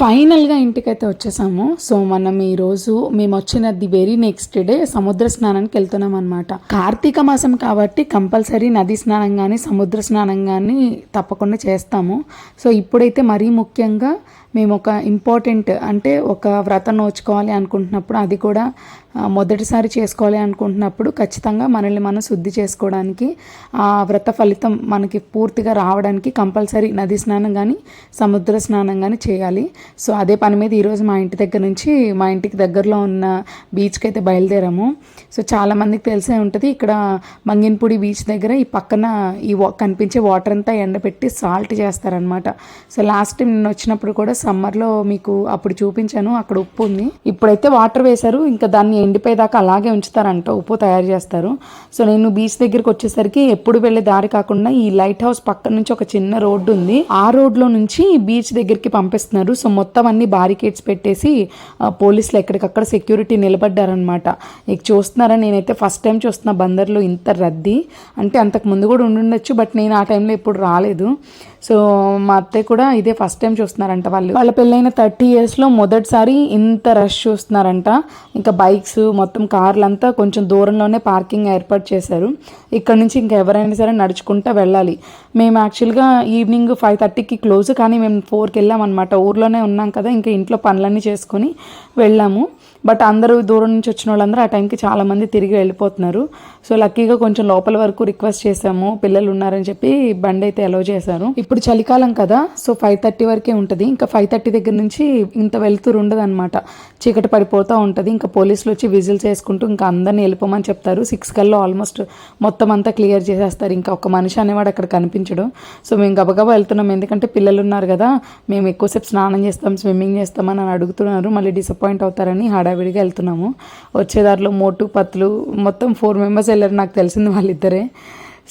ఫైనల్గా ఇంటికైతే వచ్చేసాము. సో మనం ఈరోజు మేము వచ్చిన ది వెరీ నెక్స్ట్ డే సముద్ర స్నానానికి వెళ్తున్నాం అనమాట కార్తీక మాసం కాబట్టి కంపల్సరీ నది స్నానం కానీ సముద్ర స్నానం కానీ తప్పకుండా చేస్తాము. సో ఇప్పుడైతే మరీ ముఖ్యంగా మేము ఒక ఇంపార్టెంట్ అంటే ఒక వ్రతం నోచుకోవాలి అనుకుంటున్నప్పుడు అది కూడా మొదటిసారి చేసుకోవాలి అనుకుంటున్నప్పుడు ఖచ్చితంగా మనల్ని మనం శుద్ధి చేసుకోవడానికి ఆ వ్రత ఫలితం మనకి పూర్తిగా రావడానికి కంపల్సరీ నది స్నానం కానీ సముద్ర స్నానం కానీ చేయాలి. సో అదే పని మీద ఈరోజు మా ఇంటి దగ్గర నుంచి మా ఇంటికి దగ్గరలో ఉన్న బీచ్కి అయితే బయలుదేరాము. సో చాలామందికి తెలిసే ఉంటుంది ఇక్కడ మంగినపూడి బీచ్ దగ్గర ఈ పక్కన ఈ వా- కనిపించే వాటర్ అంతా ఎండబెట్టి సాల్ట్ చేస్తారనమాట సో లాస్ట్ టైం నేను వచ్చినప్పుడు కూడా సమ్మర్లో మీకు అప్పుడు చూపించాను అక్కడ ఉప్పు ఉంది. ఇప్పుడైతే వాటర్ వేశారు ఇంకా దాన్ని ఎండిపోయేదాకా అలాగే ఉంచుతారంట ఉప్పు తయారు చేస్తారు. సో నేను బీచ్ దగ్గరికి వచ్చేసరికి ఎప్పుడు వెళ్ళే దారి కాకుండా ఈ లైట్ హౌస్ పక్క నుంచి ఒక చిన్న రోడ్డు ఉంది. ఆ రోడ్లో నుంచి బీచ్ దగ్గరికి పంపిస్తున్నారు. సో మొత్తం అన్ని బారికేడ్స్ పెట్టేసి పోలీసులు ఎక్కడికక్కడ సెక్యూరిటీ నిలబడ్డారనమాట ఇక చూస్తున్నారా నేనైతే ఫస్ట్ టైం చూస్తున్నా బందర్లో ఇంత రద్దీ. అంటే అంతకు ముందు కూడా ఉండుండొచ్చు బట్ నేను ఆ టైంలో ఎప్పుడు రాలేదు. సో మా అత్తయ్య కూడా ఇదే ఫస్ట్ టైం చూస్తున్నారంట వాళ్ళు. వాళ్ళ పెళ్ళైన థర్టీ ఇయర్స్లో మొదటిసారి ఇంత రష్ చూస్తున్నారంట. ఇంకా బైక్స్ మొత్తం కార్లు అంతా కొంచెం దూరంలోనే పార్కింగ్ ఏర్పాటు చేశారు. ఇక్కడ నుంచి ఇంకా ఎవరైనా సరే నడుచుకుంటూ వెళ్ళాలి. మేము యాక్చువల్గా ఈవినింగ్ ఫైవ్ థర్టీకి క్లోజ్ కానీ మేము ఫోర్కి వెళ్ళాం అనమాట ఊర్లోనే ఉన్నాం కదా ఇంకా ఇంట్లో పనులన్నీ చేసుకొని వెళ్ళాము. బట్ అందరూ దూరం నుంచి వచ్చిన వాళ్ళందరూ ఆ టైంకి చాలామంది తిరిగి వెళ్ళిపోతున్నారు. సో లక్కీగా కొంచెం లోపల వరకు రిక్వెస్ట్ చేసాము పిల్లలు ఉన్నారని చెప్పి బండి అయితే అలో చేశారు. ఇప్పుడు చలికాలం కదా సో ఫైవ్ థర్టీ వరకే ఉంటుంది. ఇంకా ఫైవ్ థర్టీ దగ్గర నుంచి ఇంత వెళ్తూరు ఉండదు అనమాట చీకటి పడిపోతూ ఉంటుంది. ఇంకా పోలీసులు వచ్చి విజిల్స్ వేసుకుంటూ ఇంకా అందరినీ వెళ్ళిపోమని చెప్తారు. సిక్స్ కల్లా ఆల్మోస్ట్ మొత్తం అంతా క్లియర్ చేసేస్తారు. ఇంకా ఒక మనిషి అనేవాడు అక్కడ కనిపించడు. సో మేము గబగబా వెళ్తున్నాం. ఎందుకంటే పిల్లలు ఉన్నారు కదా మేము ఎక్కువసేపు స్నానం చేస్తాం స్విమ్మింగ్ చేస్తామని అని అడుగుతున్నారు. మళ్ళీ డిసప్పాయింట్ అవుతారని హడావిడిగా వెళ్తున్నాము. వచ్చేదారిలో మోటు పత్తులు మొత్తం ఫోర్ మెంబర్స్ వెళ్ళారు నాకు తెలిసింది వాళ్ళిద్దరే.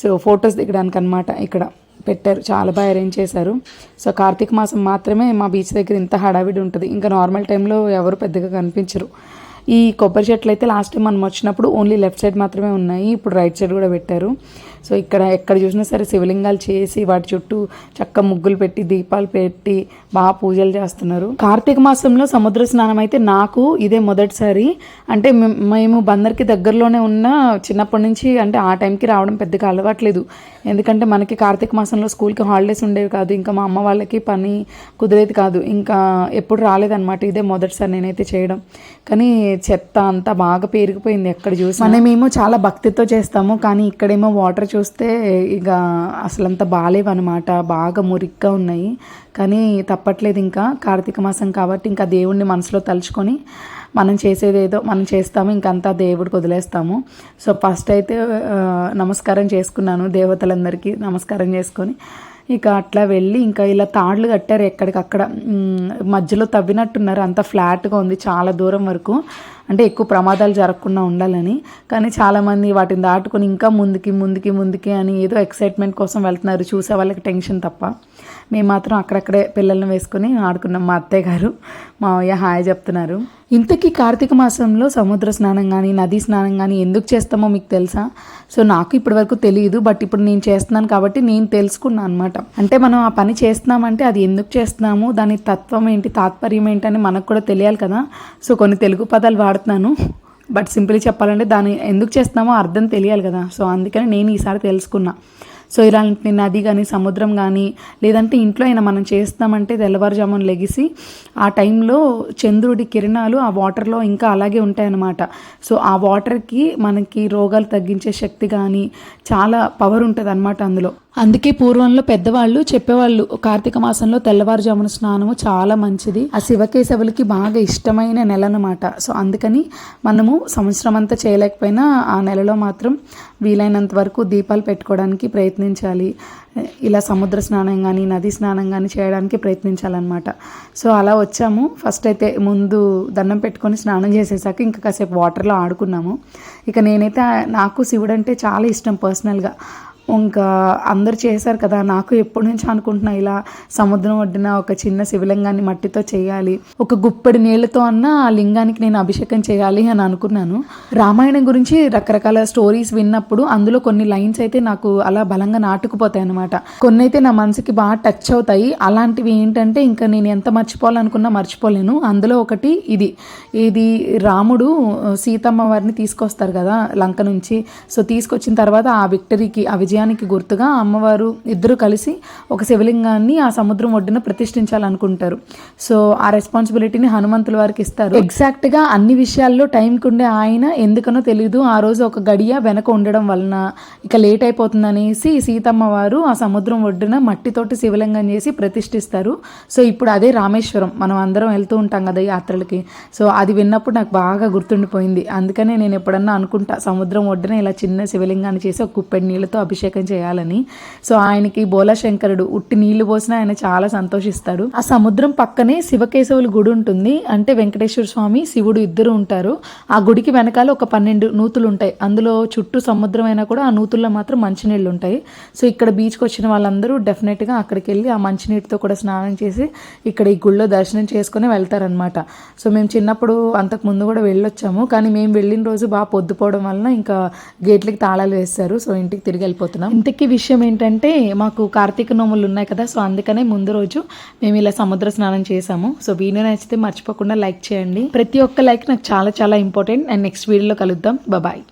సో ఫొటోస్ దిగడానికి అనమాట ఇక్కడ పెట్టారు. చాలా బాగా అరేంజ్ చేశారు. సో కార్తీక మాసం మాత్రమే మా బీచ్ దగ్గర ఇంత హడావిడి ఉంటుంది. ఇంకా నార్మల్ టైంలో ఎవరు పెద్దగా కనిపించరు. ఈ కొబ్బరి చెట్లు అయితే లాస్ట్ టైం మనం వచ్చినప్పుడు ఓన్లీ లెఫ్ట్ సైడ్ మాత్రమే ఉన్నాయి. ఇప్పుడు రైట్ సైడ్ కూడా పెట్టారు. సో ఇక్కడ ఎక్కడ చూసినా సరే శివలింగాలు చేసి వాటి చుట్టూ చక్క ముగ్గులు పెట్టి దీపాలు పెట్టి బాగా పూజలు చేస్తున్నారు. కార్తీక మాసంలో సముద్ర స్నానం అయితే నాకు ఇదే మొదటిసారి. అంటే మేము బందర్కి దగ్గరలోనే ఉన్న చిన్నప్పటి నుంచి అంటే ఆ టైంకి రావడం పెద్దగా అలవాట్లేదు. ఎందుకంటే మనకి కార్తీక మాసంలో స్కూల్కి హాలిడేస్ ఉండేవి కాదు. ఇంకా మా అమ్మ వాళ్ళకి పని కుదిరేది కాదు. ఇంకా ఎప్పుడు రాలేదన్నమాట ఇదే మొదటిసారి నేనైతే చేయడం. కానీ చెత్త అంతా బాగా పేరుకుపోయింది ఎక్కడ చూసి మనమేమో చాలా భక్తితో చేస్తాము కానీ ఇక్కడేమో వాటర్ చూస్తే ఇక అసలంతా బాగాలేవన్నమాట బాగా మురిగ్గా ఉన్నాయి. కానీ తప్పట్లేదు ఇంకా. కార్తీక మాసం కాబట్టి ఇంకా దేవుణ్ణి మనసులో తలుచుకొని మనం చేసేదేదో మనం చేస్తాము ఇంకంతా దేవుడికి వదిలేస్తాము. సో ఫస్ట్ అయితే నమస్కారం చేసుకున్నాను దేవతలందరికీ నమస్కారం చేసుకొని. ఇక అట్లా వెళ్ళి ఇంకా ఇలా తాళ్ళు కట్టారు ఎక్కడికక్కడ. మధ్యలో తవ్వినట్టున్నారు. అంత ఫ్లాట్గా ఉంది. చాలా దూరం వరకు. అంటే ఎక్కువ ప్రమాదాలు జరగకుండా ఉండాలని. కానీ చాలామంది వాటిని దాటుకొని ఇంకా ముందుకి ముందుకి ముందుకి అని ఏదో ఎక్సైట్మెంట్ కోసం వెళ్తున్నారు. చూసే వాళ్ళకి టెన్షన్ తప్ప. మేము మాత్రం అక్కడక్కడే పిల్లల్ని వేసుకొని ఆడుకున్నాం. మా అత్తయ్య గారు మావయ్య హాయ్ చెప్తున్నారు. ఇంతకీ కార్తీక మాసంలో సముద్ర స్నానం కానీ నదీ స్నానం కానీ ఎందుకు చేస్తామో మీకు తెలుసా? సో నాకు ఇప్పటివరకు తెలియదు బట్ ఇప్పుడు నేను చేస్తున్నాను కాబట్టి నేను తెలుసుకున్నాను అనమాట అంటే మనం ఆ పని చేస్తున్నామంటే అది ఎందుకు చేస్తున్నాము? దాని తత్వం ఏంటి తాత్పర్యం ఏంటి అని మనకు కూడా తెలియాలి కదా. సో కొన్ని తెలుగు పదాలు వాడుతున్నాను బట్ సింపుల్గా చెప్పాలంటే దాన్ని ఎందుకు చేస్తున్నామో అర్థం తెలియాలి కదా. సో అందుకని నేను ఈసారి తెలుసుకున్నా. సో ఇలాంటి నది కానీ సముద్రం కానీ లేదంటే ఇంట్లో అయినా మనం చేస్తామంటే తెల్లవారుజామున లెగిసి ఆ టైంలో చంద్రుడి కిరణాలు ఆ వాటర్లో ఇంకా అలాగే ఉంటాయన్నమాట. సో ఆ వాటర్కి మనకి రోగాలు తగ్గించే శక్తి కానీ చాలా పవర్ ఉంటుంది అనమాట అందులో. అందుకే పూర్వంలో పెద్దవాళ్ళు చెప్పేవాళ్ళు కార్తీక మాసంలో తెల్లవారుజామున స్నానము చాలా మంచిది. ఆ శివకేశవులకి బాగా ఇష్టమైన నెల అనమాట సో అందుకని మనము సంవత్సరం అంతా చేయలేకపోయినా ఆ నెలలో మాత్రం వీలైనంత వరకు దీపాలు పెట్టుకోవడానికి ప్రయత్నించాలి. ఇలా సముద్ర స్నానం కానీ నది స్నానం కానీ చేయడానికి ప్రయత్నించాలన్నమాట. సో అలా వచ్చాము. ఫస్ట్ అయితే ముందు దండం పెట్టుకొని స్నానం చేసేసాక ఇంకా కాసేపు వాటర్లో ఆడుకున్నాము. ఇక నేనైతే నాకు శివుడు అంటే చాలా ఇష్టం పర్సనల్గా. ఇంకా అందరు చేశారు కదా నాకు ఎప్పటి నుంచి అనుకుంటున్నా ఇలా సముద్రం ఒడ్డున ఒక చిన్న శివలింగాన్ని మట్టితో చేయాలి ఒక గుప్పెడి నీళ్ళతో అన్న ఆ లింగానికి నేను అభిషేకం చేయాలి అని అనుకున్నాను. రామాయణం గురించి రకరకాల స్టోరీస్ విన్నప్పుడు అందులో కొన్ని లైన్స్ అయితే నాకు అలా బలంగా నాటుకుపోతాయి అనమాట కొన్ని అయితే నా మనసుకి బాగా టచ్ అవుతాయి. అలాంటివి ఏంటంటే ఇంకా నేను ఎంత మర్చిపోవాలనుకున్నా మర్చిపోలేను. అందులో ఒకటి ఇది ఇది రాముడు సీతమ్మ వారిని తీసుకొస్తారు కదా లంక నుంచి. సో తీసుకొచ్చిన తర్వాత ఆ విక్టరీకి ఆ విజయానికి గుర్తుగా అమ్మవారు ఇద్దరు కలిసి ఒక శివలింగాన్ని ఆ సముద్రం ఒడ్డున ప్రతిష్ఠించాలనుకుంటారు. సో ఆ రెస్పాన్సిబిలిటీని హనుమంతుల వారికి ఇస్తారు. ఎగ్జాక్ట్గా అన్ని విషయాల్లో టైంకి ఉండే ఆయన ఎందుకనో తెలియదు ఆ రోజు ఒక గడియ వెనక ఉండడం వలన ఇక లేట్ అయిపోతుందనేసి సీతమ్మ వారు ఆ సముద్రం ఒడ్డున మట్టితోటి శివలింగం చేసి ప్రతిష్ఠిస్తారు. సో ఇప్పుడు అదే రామేశ్వరం. మనం అందరం వెళ్తూ ఉంటాం కదా యాత్రలకి. సో అది విన్నప్పుడు నాకు బాగా గుర్తుండిపోయింది. అందుకనే నేను ఎప్పుడన్నా అనుకుంటా సముద్రం ఒడ్డున ఇలా చిన్న శివలింగాన్ని చేసి ఒక కుప్పెడి నీళ్ళతో అభిషేకం చేయాలని. సో ఆయనకి బోలాశంకరుడు ఉట్టి నీళ్ళు పోసినా ఆయన చాలా సంతోషిస్తాడు. ఆ సముద్రం పక్కనే శివకేశవుల గుడి ఉంటుంది. అంటే వెంకటేశ్వర స్వామి శివుడు ఇద్దరు ఉంటారు. ఆ గుడికి వెనకాల ఒక పన్నెండు నూతులు ఉంటాయి అందులో చుట్టూ సముద్రం అయినా కూడా ఆ నూతుల్లో మాత్రం మంచినీళ్ళు ఉంటాయి. సో ఇక్కడ బీచ్కి వచ్చిన వాళ్ళందరూ డెఫినెట్గా అక్కడికి వెళ్ళి ఆ మంచినీటితో కూడా స్నానం చేసి ఇక్కడ ఈ గుళ్ళో దర్శనం చేసుకుని వెళ్తారనమాట సో మేము చిన్నప్పుడు అంతకు ముందు కూడా వెళ్ళొచ్చాము. కానీ మేము వెళ్ళిన రోజు బాగా పొద్దుపోవడం వలన ఇంకా గేట్లకి తాళాలు వేస్తారు సో ఇంటికి తిరిగి వెళ్ళిపోతున్నాం ఇంతకీ విషయం ఏంటంటే మాకు కార్తీక నోములు ఉన్నాయి కదా సో అందుకనే ముందు రోజు మేము ఇలా సముద్ర స్నానం చేసాము సో వీడియో నచ్చితే మర్చిపోకుండా లైక్ చేయండి. ప్రతి ఒక్క లైక్ నాకు చాలా చాలా ఇంపార్టెంట్. అండ్ నెక్స్ట్ వీడియోలో కలుద్దాం. బాయ్